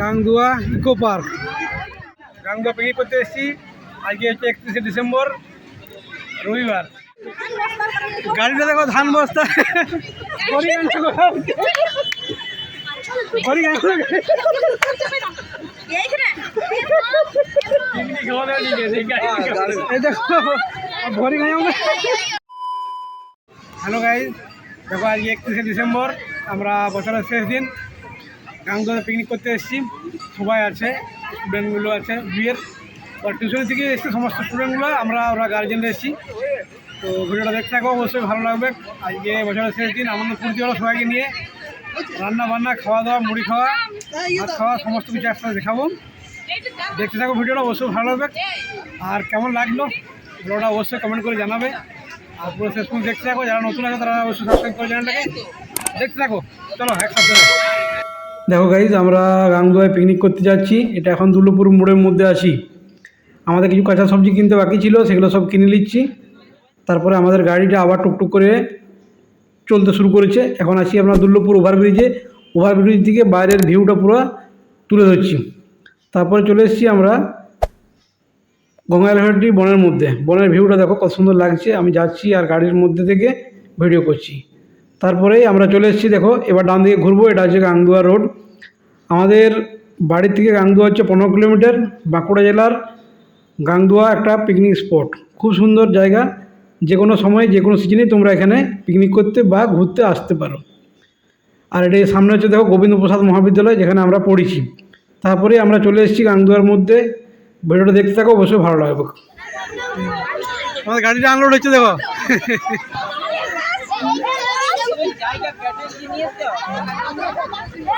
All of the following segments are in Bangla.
Gangduya eco park. Gangduya picnic করতে এসেছি। আজকে হচ্ছে একত্রিশে ডিসেম্বর, রবিবার। গাড়িটা দেখো, ধান বস্তা। হ্যালো গাইজ দেখো আজকে একত্রিশে ডিসেম্বর, আমরা বছরের শেষ দিন। গাংদুয়াতে পিকনিক করতে এসেছি। সবাই আছে স্টুডেন্টগুলো আছে, বিয়ের আর টিউশন থেকে এসেছে সমস্ত স্টুডেন্টগুলো আমরা ওরা গার্জেনরা এসেছি। তো ভিডিওটা দেখতে থাকো, অবশ্যই ভালো লাগবে। আজকে বছরের শেষ দিন, আনন্দ ফুর্তি হলো সবাইকে নিয়ে। রান্না বান্না খাওয়া দাওয়া মুড়ি খাওয়া, ভাত খাওয়া, সমস্ত কিছু একসাথে দেখাবো। দেখতে থাকো ভিডিওটা, অবশ্যই ভালো লাগবে। আর কেমন লাগল? ভিডিওটা অবশ্যই কমেন্ট করে জানাবে। আর পুরো শেষ পর্যন্ত দেখতে থাকো, যারা নতুন আছে তারা অবশ্যই সাবস্ক্রাইব করে চ্যানেলটাকে দেখতে থাকো, চলো একসাথে দেখো গাইজ আমরা গাংদুয়ায় পিকনিক করতে যাচ্ছি। এটা এখন দুর্লপুর মোড়ের মধ্যে আছি। আমাদের কিছু কাঁচা সবজি কিনতে বাকি ছিল, সেগুলো সব কিনে নিচ্ছি। তারপরে আমাদের গাড়িটা আবার টুকটুক করে চলতে শুরু করেছে। এখন আছি আমরা দুর্লভপুর ওভারব্রিজে। ওভারব্রিজ থেকে বাইরের ভিউটা পুরো তুলে ধরছি। তারপরে চলে এসেছি আমরা গঙ্গাইলহাটি বনের মধ্যে। বনের ভিউটা দেখো কত সুন্দর লাগছে। আমি যাচ্ছি আর গাড়ির মধ্যে থেকে ভিডিও করছি। তারপরেই আমরা চলে এসেছি, দেখো, এবার ডান দিকে ঘুরবো। এটা হচ্ছে গাংদুয়া রোড আমাদের বাড়ির থেকে গাংদুয়া হচ্ছে পনেরো কিলোমিটার বাঁকুড়া জেলার গাংদুয়া একটা পিকনিক স্পট খুব সুন্দর জায়গা। যে কোনো সময় যে কোনো সিজনে তোমরা এখানে পিকনিক করতে বা ঘুরতে আসতে পারো। আর এটা সামনে হচ্ছে দেখো গোবিন্দ প্রসাদ মহাবিদ্যালয় যেখানে আমরা পড়েছি। তারপরে আমরা চলে এসেছি গাংদুয়ার মধ্যে। ভিডিওটা দেখতে থাকো অবশ্যই ভালো লাগবে। আমাদের গাড়িটা আনলোড হচ্ছে দেখো।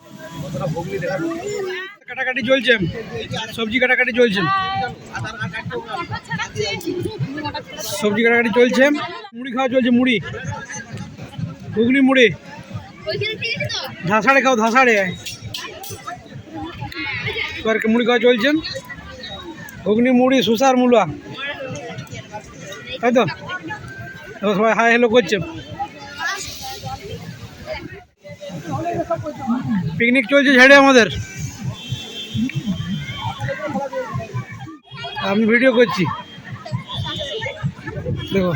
কাটাকাটি চলছে। সবজি কাটাকাটি চলছে। সবজি কাটাকাটি চলছে। মুড়ি খাওয়া চলছে, মুড়ি। ঘুগনি, মুড়ি। ধাসাড়ে খাও, ধাসাড়ে। মুড়ি খাওয়া চলছে। ঘুগনি, মুড়ি, সুসার, মুলা। তাই তো? সবাই হাই হ্যালো করছে। পিকনিক চলছে ঝেড়ে আমাদের। আমি ভিডিও করছি। দেখো।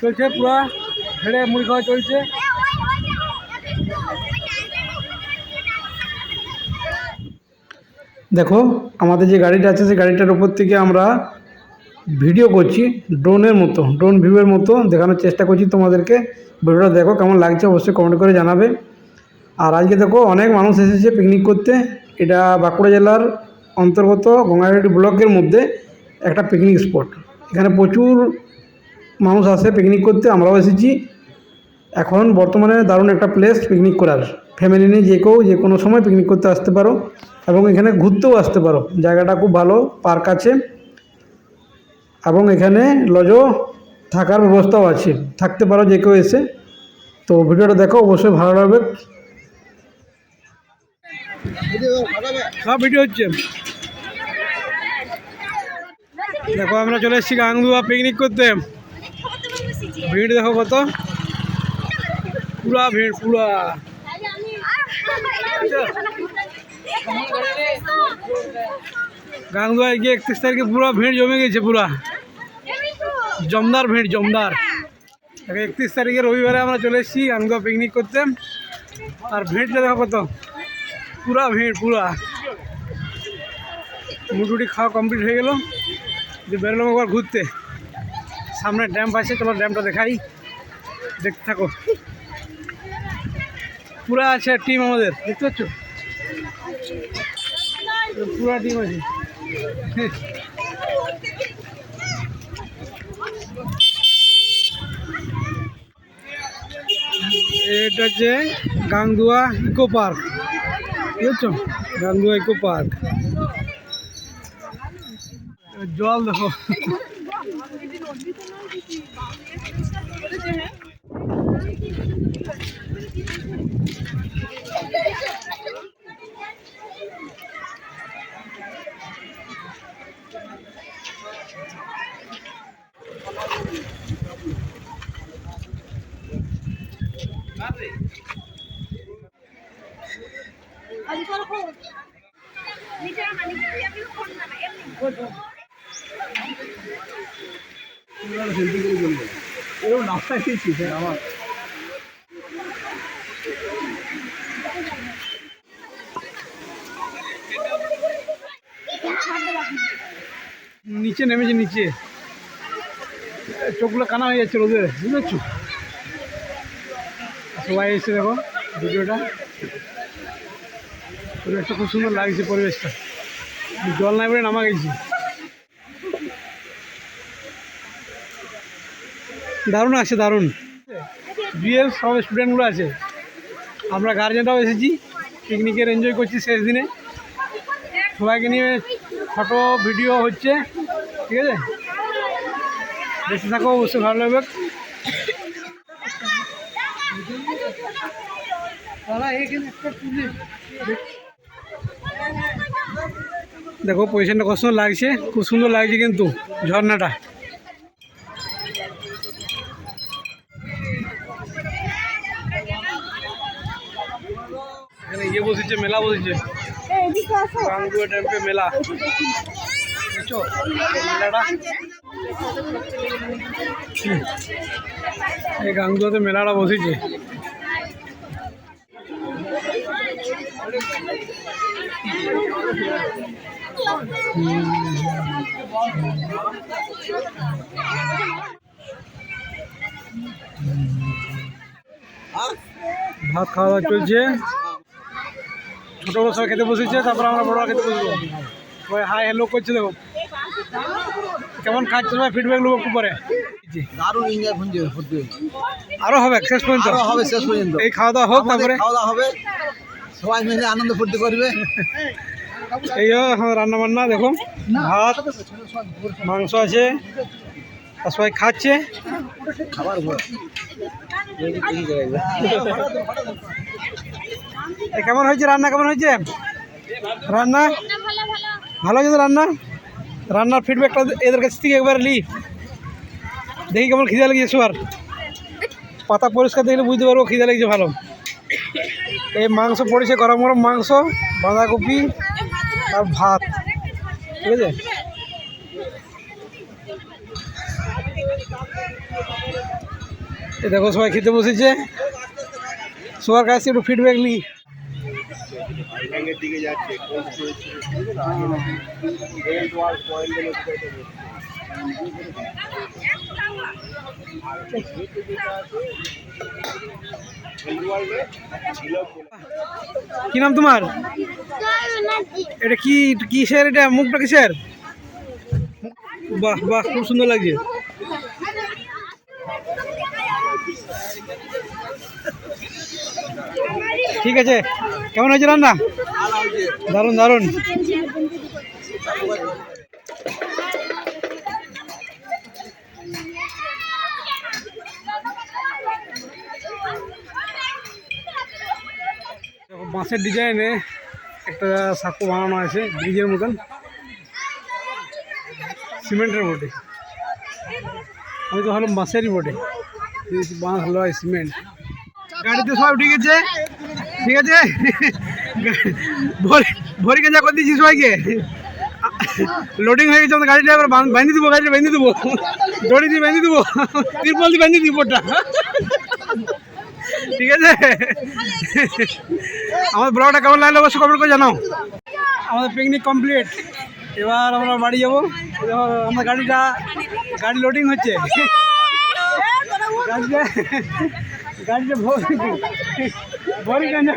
চলছে পুরা, ঝেড়ে মুড়ি খাওয়া চলছে। দেখো, আমাদের যে গাড়িটা আছে, সেই গাড়িটার উপর থেকে আমরা ভিডিও করছি, ড্রোনের মতো, ড্রোন ভিউয়ের মতো দেখানোর চেষ্টা করছি তোমাদেরকে। ভিডিওটা দেখো কেমন লাগছে, অবশ্যই কমেন্ট করে জানাবে। আর আজকে দেখো অনেক মানুষ এসেছে পিকনিক করতে। এটা বাঁকুড়া জেলার অন্তর্গত গঙ্গাঘাটি ব্লকের মধ্যে একটা পিকনিক স্পট এখানে প্রচুর মানুষ আসে পিকনিক করতে, আমরাও এসেছি। এখন বর্তমানে দারুণ একটা প্লেস পিকনিক করার। ফ্যামিলি নিয়ে যে কেউ যে কোনো সময় পিকনিক করতে আসতে পারো এবং এখানে ঘুরতেও আসতে পারো। জায়গাটা খুব ভালো পার্ক আছে। এবং এখানে লজও থাকার ব্যবস্থাও আছে। থাকতে পারো যে কেউ এসে। তো ভিডিওটা দেখো, অবশ্যই ভালো লাগবে। ভিডিও হচ্ছে। দেখো, আমরা চলে এসেছি গাংদুয়া পিকনিক করতে। ভিড় দেখো কত। পুরা ভিড়, পুরা। গাংদুয়ায় গিয়ে একত্রিশ তারিখে পুরো ভিড় জমে গেছে, পুরা। জমদার ভিড়, জমদার। একত্রিশ তারিখে রবিবারে আমরা চলে এসেছি গাংদুয়া পিকনিক করতে। আর ভিড়টা দেখো কত। পুরা ভিড়, পুরা। মুটুটি খাওয়া কমপ্লিট হয়ে গেল। যে বেরোলাম একবার ঘুরতে। সামনে ড্যাম আছে চলো ড্যামটা দেখাই। দেখতে থাকো। পুরা আছে টিম আমাদের। দেখতে পাচ্ছ? পুরা টিম আছে। এটা হচ্ছে গাঙ্গুয়া ইকো পার্ক। বুঝছ? Ganguya eco park. জল দেখো আমার নিচে নেমেছে, নিচে। চোখগুলো কানা হয়ে যাচ্ছে রোদে, বুঝতে পারছ? সবাই এসে দেখো ভিডিওটা। পরিবেশটা খুব সুন্দর লাগছে পরিবেশটা। জল নাই বলে নামা গেছি। দারুণ আছে, দারুণ। বিয়ের সব স্টুডেন্টগুলো আছে। আমরা গার্জেনরাও এসেছি পিকনিকের এনজয় করছি শেষ দিনে। সবাইকে নিয়ে ফটো ভিডিও হচ্ছে, ঠিক আছে? দেখতে থাকো, অবশ্যই ভালো লাগবে। দেখো পজিশনটা কত সুন্দর লাগছে, খুব সুন্দর লাগছে কিন্তু ঝর্ণাটা। এখানে ইয়ে বসেছে, মেলা বসেছে। গাঙ্গুয়া ড্যাম্পে মেলা। বুঝছ মেলাটা। এই গাঙ্গুয়াতে মেলাটা বসেছে। ভাত খাওয়া দাওয়া চলছে। ছোটো বড় সবাই খেতে বসেছে তারপর আমরা বড়রা খেতে বসবো। সবাই হাই হ্যালো করছে দেখো। কেমন খাচ্ছে সবাই ফিডব্যাক নেব একটু পরে। দারুণ এনজয় ফুঞ্জে হবে শেষ পর্যন্ত। আরও হবে শেষ পর্যন্ত। এই খাওয়া দাওয়া হোক তারপরে খাওয়া দাওয়া হবে। সবাই মিলে আনন্দ ফুর্তি করবে। এই রান্না বান্না দেখো ভাত, মাংস আছে, আর সবাই খাচ্ছে। কেমন হয়েছে রান্না, কেমন হয়েছে? রান্না? ভালো হয়েছে রান্না? রান্নার ফিডব্যাকটা এদের কাছ থেকে একবার লি। দেখি কেমন খিদে লেগেছে সবার। পাতা পরিষ্কার দেখলে বুঝতে পারব খিদে লেগেছে ভালো। এই মাংস পড়েছে গরম গরম মাংস, বাঁধাকপি আর ভাত। ঠিক আছে? এ দেখো সবাই খেতে বসেছে। সবার কাছে একটু ফিডব্যাক নিই। কি নাম তোমার? এটা কি কিসের এটা? মুখটা কিসের বাহ বাহ, খুব সুন্দর লাগছে। ঠিক আছে। কেমন হয়েছে রান্না? দারুণ দারুণ। বাঁশের ডিজাইনে একটা সাঁকো বানানো আছে ব্রিজের মতন। সিমেন্টের বটে। আমি তো হলো বাঁশেরই বটে। বাঁশ লয় সিমেন্ট। গাড়িতে সবাই উঠে গেছে ঠিক আছে? ভরি গেঞ্জা করে দিয়েছি সবাইকে। লোডিং হয়ে গেছে এবার বান- বাঁধিয়ে দেবো, গাড়িটা বেঁধে দেবো। দড়ি দিয়ে বেঁধে দেবো। তিরপল দিয়ে বেঁধে দিব ওটা ঠিক আছে? আমাদের ব্লগটা কেমন লাগল অবশ্যই কমেন্ট করে জানাও। আমাদের পিকনিক কমপ্লিট এবার আমরা বাড়ি যাব। আমার গাড়িটা, গাড়ি লোডিং হচ্ছে। গাড়িটা গাড়িটা ভরি আমাদের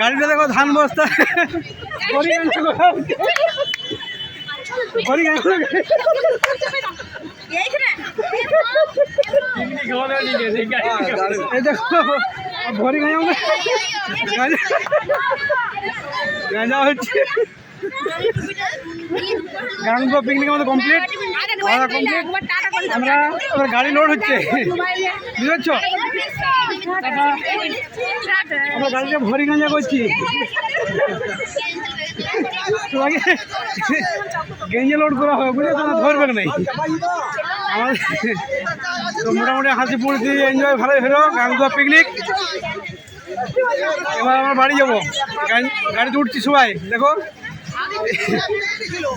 গাড়িটা দেখো ধান বস্তা। ভরি করে পিকনিক হলো এই দেখো ভরি গাঁজা গাঁজা গাঁজা হচ্ছে। গাঙ্গো পিকনিক আমাদের কমপ্লিট খাওয়া কমপ্লিট আমরা গাড়ি লোড হচ্ছে। বুঝতে পারছ? আমরা গাড়িটা ভরি গাঁজা করছি। তোমাকে গেঞ্জে লোড করা হবে বুঝলে তোমার ধরবে নাই আমাদের মোটামুটি হাসি পুরোটি এনজয়, ভালোই হলো গাঙ্গুয়া পিকনিক এবার আমরা বাড়ি যাব। গাড়ি- গাড়িতে উঠছি সবাই, দেখো।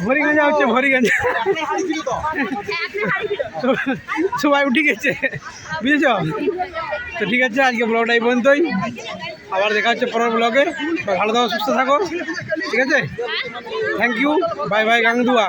ভরি হচ্ছে ভরি সবাই উঠে গেছে, বুঝেছ? তো ঠিক আছে, আজকে ব্লগটা এই পর্যন্তই। আবার দেখা হচ্ছে পরের ব্লগে ভালো থাকো, সুস্থ থাকো। ঠিক আছে? Thank you bye bye Gangduya